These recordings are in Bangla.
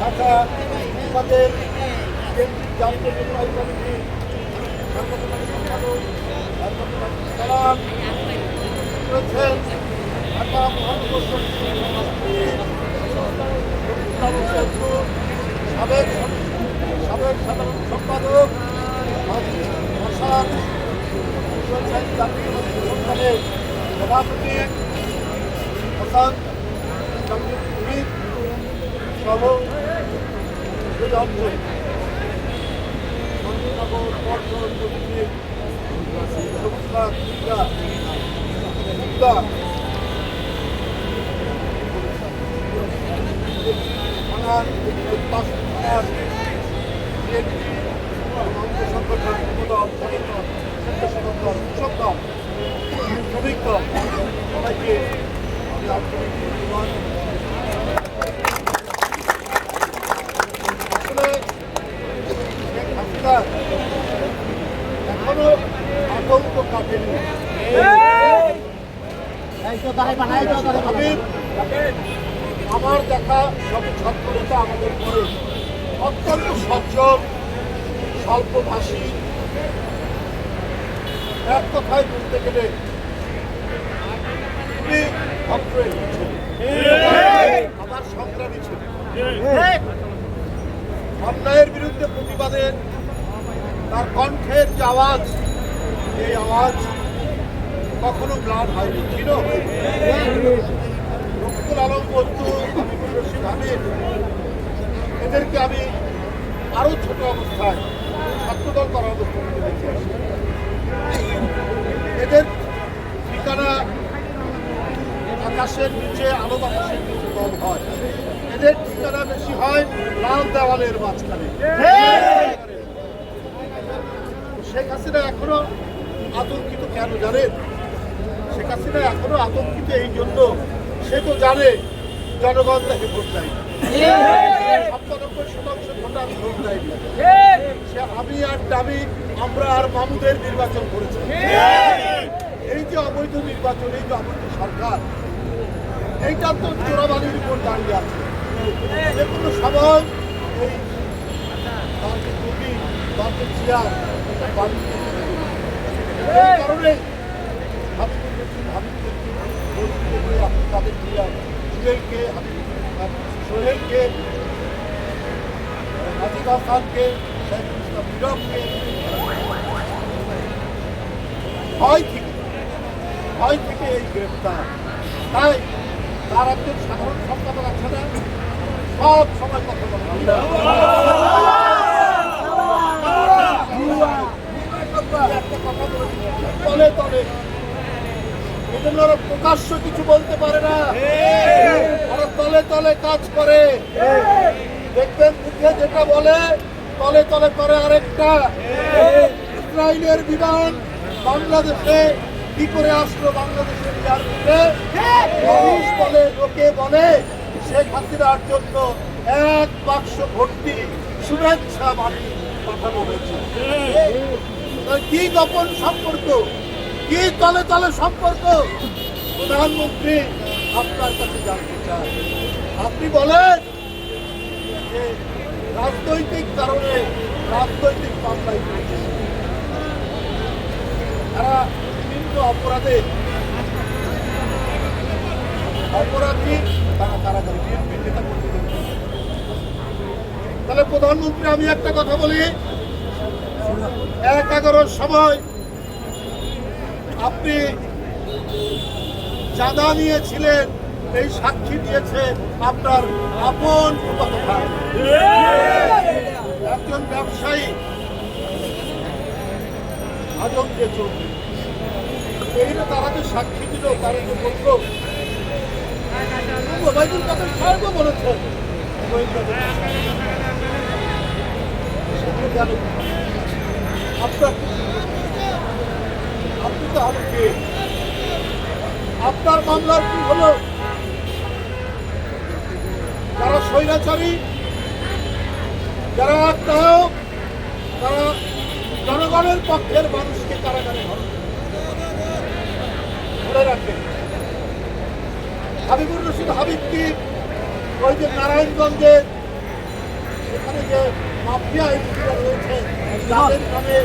ঢাকা আমাদের জাতীয় নির্বাহী কমিটি সালাম করেছেন ঢাকা মহানগর সাবেক সাবেক সাধারণ সম্পাদক সরকারের সভাপতি শহীদ সহ এই অঞ্চল চন্দ্রনগর পর্যটন কমিটির সংস্থা পাঁচ থানার বিএনপি অঙ্গ সংগঠন স্বেচ্ছাসেবক দল কৃষক দল শ্রমিক দল সবাইকে এখনও আতঙ্ক কাটেনি আমি আমার দেখা সব ছাত্রনেতা আমাদের পরে অত্যন্ত সজ্জন, স্বল্পভাষী। এক কথায় বলতে গেলে ভদ্র আমার সংগ্রামী ছিল অন্যায়ের বিরুদ্ধে প্রতিবাদে তার কণ্ঠের যে আওয়াজ, এই আওয়াজ কখনো গ্লান হয়নি ছিল রফিকুল আলম বলতো আমি রশিদ হামিদ এদেরকে আমি আরও ছোট অবস্থায় ছাত্রদল করা অবস্থা থেকে দেখে আসি। এদের ঠিকানা আকাশের নিচে আলো বাতাসের নিচে কম হয়। এদের ঠিকানা বেশি হয় লাল দেওয়ালের মাঝখানে। শেখ হাসিনা এখনও আতঙ্কিত কেন জানেন? শেখ হাসিনা এখনও আতঙ্কিত এই জন্য সে তো জানে, জনগণ তাকে ভোট দেয় শতাংশ ভোটার ভোট আমি আর দাবি আমরা আর মামুদের নির্বাচন করেছি এই যে অবৈধ নির্বাচন এই যে অবৈধ সরকার এইটা তো চোরাবালির উপর দাঁড়িয়ে আছে যে কোনো সময় এই কারণে সোহেলকে নীরবকে ভয় থেকে ভয় থেকে এই গ্রেপ্তার। তাই তার একজন সাধারণ সম্পাদক আছে না? সব সময় কথা তলে তলে। এজন্য ওরা প্রকাশ্য কিছু বলতে পারে না। ওরা তলে তলে কাজ করে। দেখবেন মুখে যেটা বলে, তলে তলে করে আরেকটা। ইসরায়েলের বিমান বাংলাদেশে কি করে আসলো বাংলাদেশের এয়ারপোর্টে? মানুষ বলে, লোকে বলে, শেখ হাসিনার জন্য এক বাক্স ভর্তি শুভেচ্ছা বাড়ি পাঠানো হয়েছে। কি গোপন সম্পর্ক? কি তলে তলে সম্পর্ক? প্রধানমন্ত্রী আপনার কাছে জানতে চাই। আপনি বলেন যে রাজনৈতিক কারণে রাজনৈতিক মামলায় তারা বিভিন্ন অপরাধে অপরাধী তারা কারাগারে বিএনপি নেতা তাহলে প্রধানমন্ত্রী, আমি একটা কথা বলি। এক এগারোর সময় আপনি চাঁদা নিয়েছিলেন এই সাক্ষী দিয়েছে আপনার আপন একজন ব্যবসায়ী যে চৌধুরী এই তারা যে সাক্ষী দিল, তারা যে বলল আপনার আপনি তো আপনার মামলার কি হলো? স্বৈরাচারী, যারা আত্মায়ক তারা জনগণের পক্ষের মানুষকে কারাগারে ধরে রাখে হাবিবুর রশিদ হাবিব কি ওই যে নারায়ণগঞ্জে এখানে যে মাফিয়া এমপিরা রয়েছে, যাদের নামে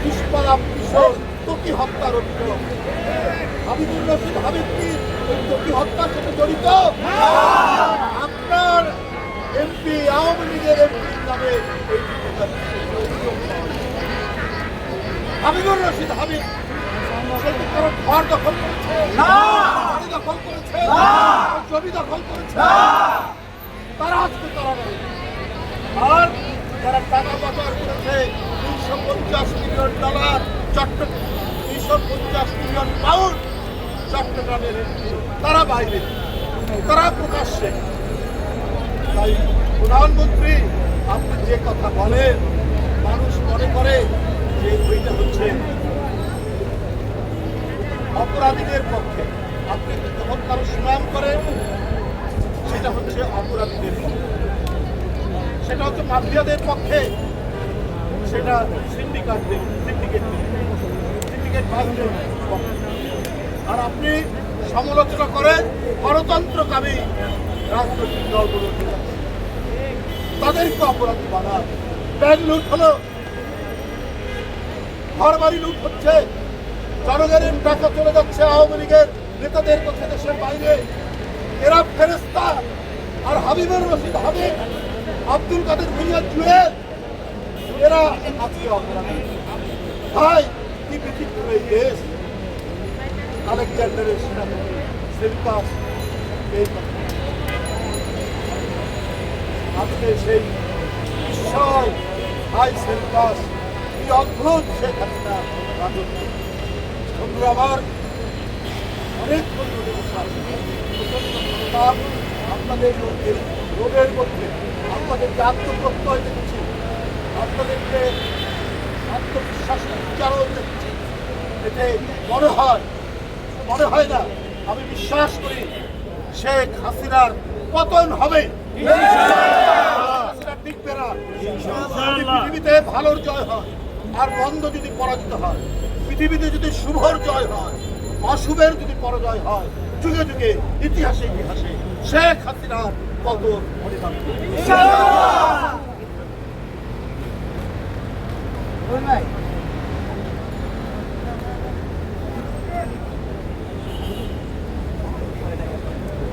পুষ্পালাপ কিশোর তকি হত্যার অভিযোগ হাবিবুর রশিদ হাবিব কি ওই তকি হত্যার সাথে জড়িত আপনার এমপি আওয়ামী লীগের এমপির নামে এই অভিযোগ পাওয়া যায়। হাবিবুর রশিদ হাবিব ঘর দখল করেছে বাড়ি দখল করেছে জমি দখল করেছে তারা আজকে তারা নেই আর যারা টাকা পাচার করেছে তিনশো পঞ্চাশ মিলিয়ন ডলার চট্টগ্রাম তিনশো পঞ্চাশ মিলিয়ন পাউন্ড চট্টগ্রামের তারা বাইরে, তারা প্রকাশ্যে। তাই প্রধানমন্ত্রী, আপনি যে কথা বলেন ওইটা অপরাধীদের পক্ষে আপনি যখন কারও সুনাম করেন, সেটা হচ্ছে অপরাধীদের পক্ষে। সেটা হচ্ছে মাফিয়াদের পক্ষে, সেটা সিন্ডিকেটদের সিন্ডিকেট সিন্ডিকেট বাসদের আর আপনি সমালোচনা করেন গণতন্ত্রকামী রাজনৈতিক দলগুলো তাদেরকে অপরাধী বানান। ব্যাংক লুট হলো। ঘর বাড়ি লুট হচ্ছে। জনগণের টাকা চলে যাচ্ছে আওয়ামী লীগের নেতাদের কাছে দেশের বাইরে। এরা ফেরেস্তা আর হাবিবুর রশিদ হাবিব, আব্দুল কাদের ভুইয়া জুয়েল এরা ভাই, কি বিচিত্র এই দেশ। আলেকজান্ডারের সেনাপতি এই। আজকে সেই বিস্ময় হাই সেলকাস কি অদ্ভুত শেখ হাসিনা রাজত্ব বন্ধুরা আমার অনেক আপনাদের মধ্যে রোগের মধ্যে আপনাদেরকে আত্মপ্রত্যয় দেখেছি। আপনাদেরকে আত্মবিশ্বাসের উচ্চারণ দেখেছি। এতে মনে হয় মনে হয় না আমি বিশ্বাস করি শেখ হাসিনার পতন হবে। না। পৃথিবীতে ভালোর জয় হয়। আর মন্দ যদি পরাজিত হয়, পৃথিবীতে যদি শুভর জয় হয়, অশুভের যদি পরাজয় হয়, যুগে যুগে ইতিহাসে ইতিহাসে শেখ হাসিনার অনিবার্য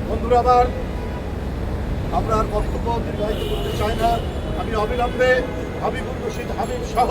বন্ধুরা আমরা আর বক্তব্য দীর্ঘায়িত করতে চাই না। আমি অবিলম্বে হাবিবুর রশিদ হাবিব সহ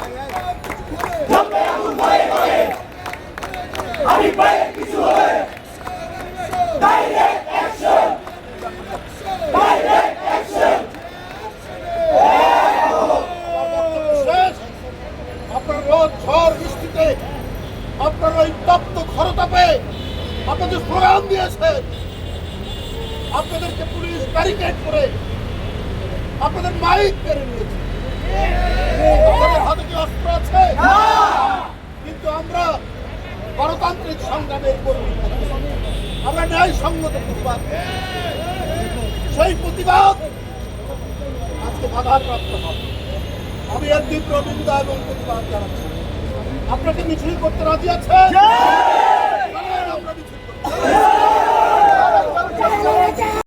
আপনার ওই তপ্ত খরতাপে আপনাদের স্লোগান আপনাদেরকে পুলিশ ব্যারিকেড করে আপনাদের মাইক কেড়ে নিয়েছে। আপনাদের হাতে কি অস্ত্র আছে? কিন্তু আমরা গণতান্ত্রিক সংগ্রামের কর্মী আমরা ন্যায় সঙ্গত প্রতিবাদ সেই প্রতিবাদ আজকে বাধাপ্রাপ্ত হবে। আমি এর তীব্র নিন্দা এবং প্রতিবাদ জানাচ্ছি। আপনাকে মিছিল করতে রাজি আছে? আপনার মিছিল করতে